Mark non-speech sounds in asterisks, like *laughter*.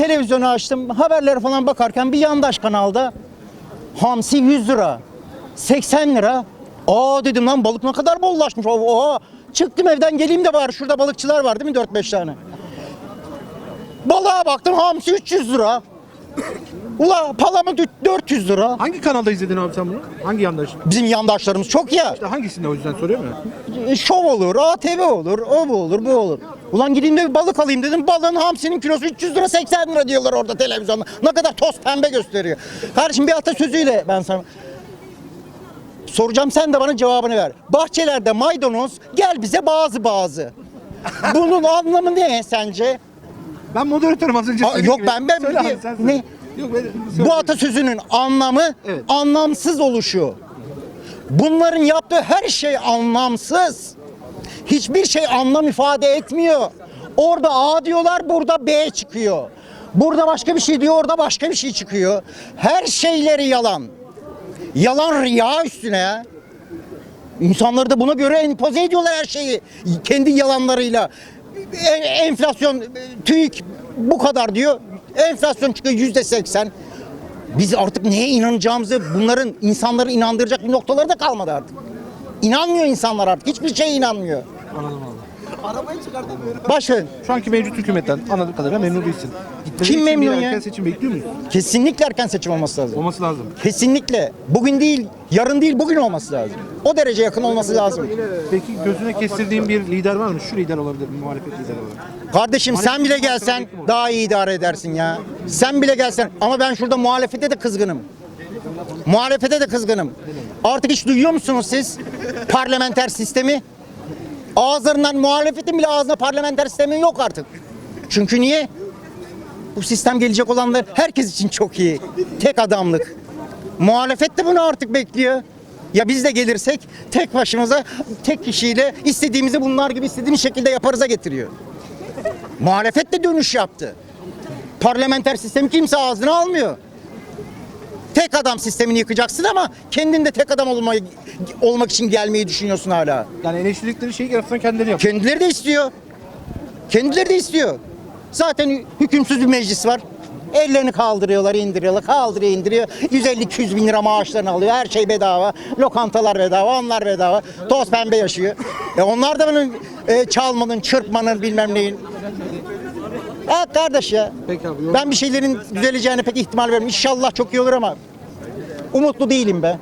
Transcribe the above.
televizyonu açtım. Haberlere falan bakarken bir yandaş kanalda hamsi 100 lira. 80 lira. Aa dedim lan balık ne kadar bollaşmış. Oha. Çıktım evden geleyim de bari şurada balıkçılar var değil mi 4-5 tane. Balığa baktım hamsi 300 lira. Ula palamut 400 lira. Hangi kanalda izledin abi sen bunu? Hangi yandaş? Bizim yandaşlarımız çok ya. İşte hangisinde o yüzden soruyorum ya. Şov olur, ATV olur, o bu olur, bu olur. Ulan gideyim de bir balık alayım dedim. Balığın hamsinin kilosu 300 lira 80 lira diyorlar orada televizyonda. Ne kadar toz pembe gösteriyor. Kardeşim bir atasözüyle ben sana soracağım sen de bana cevabını ver. Bahçelerde maydanoz gel bize bazı bazı. *laughs* Bunun anlamı ne sence? Ben moderatörüm az önce Aa, yok, gibi. ben- ben- Söyle abi, sen söyle. ne? Yok ben Bu atasözünün anlamı Evet. anlamsız oluşu. Bunların yaptığı her şey anlamsız. Hiçbir şey anlam ifade etmiyor. Orada A diyorlar, burada B çıkıyor. Burada başka bir şey diyor, orada başka bir şey çıkıyor. Her şeyleri yalan. Yalan riya üstüne. İnsanları da buna göre empoze ediyorlar her şeyi. Kendi yalanlarıyla. E- enflasyon, e, TÜİK bu kadar diyor. Enflasyon çıkıyor yüzde seksen. Biz artık neye inanacağımızı bunların insanları inandıracak bir noktaları da kalmadı artık. İnanmıyor insanlar artık. Hiçbir şeye inanmıyor. Anladım abi. Baş verin. Şu anki mevcut hükümetten anladığım kadarıyla memnun değilsin. Gitmeleri Kim için bir memnun ya? Erken seçim bekliyor muyuz? Kesinlikle erken seçim olması lazım. Olması lazım. Kesinlikle. Bugün değil, yarın değil, bugün olması lazım. O derece yakın olması lazım. Peki gözüne kestirdiğin bir lider var mı? Şu lider olabilir, bir muhalefet lideri olarak. Kardeşim sen bile gelsen daha iyi idare edersin ya. Sen bile gelsen ama ben şurada muhalefete de kızgınım. Muhalefete de kızgınım. Artık hiç duyuyor musunuz siz parlamenter sistemi? Ağızlarından muhalefetin bile ağzına parlamenter sistemi yok artık. Çünkü niye? Bu sistem gelecek olanlar herkes için çok iyi. Tek adamlık. Muhalefet de bunu artık bekliyor. Ya biz de gelirsek tek başımıza tek kişiyle istediğimizi bunlar gibi istediğimiz şekilde yaparıza getiriyor. Muhalefet de dönüş yaptı. Parlamenter sistemi kimse ağzına almıyor. Tek adam sistemini yıkacaksın ama kendin de tek adam olmayı, olmak için gelmeyi düşünüyorsun hala. Yani eleştirdikleri şeyi aslında kendileri yapıyor. Kendileri de istiyor. Kendileri de istiyor. Zaten hükümsüz bir meclis var. Ellerini kaldırıyorlar, indiriyorlar, kaldırıyor, indiriyor. 150-200 bin lira maaşlarını alıyor. Her şey bedava. Lokantalar bedava, onlar bedava. Toz pembe yaşıyor. E onlar da bunun e, çalmanın, çırpmanın bilmem neyin. Ha kardeş ya. Peki abi, Ben bir şeylerin düzeleceğine pek ihtimal vermiyorum. İnşallah çok iyi olur ama umutlu değilim be.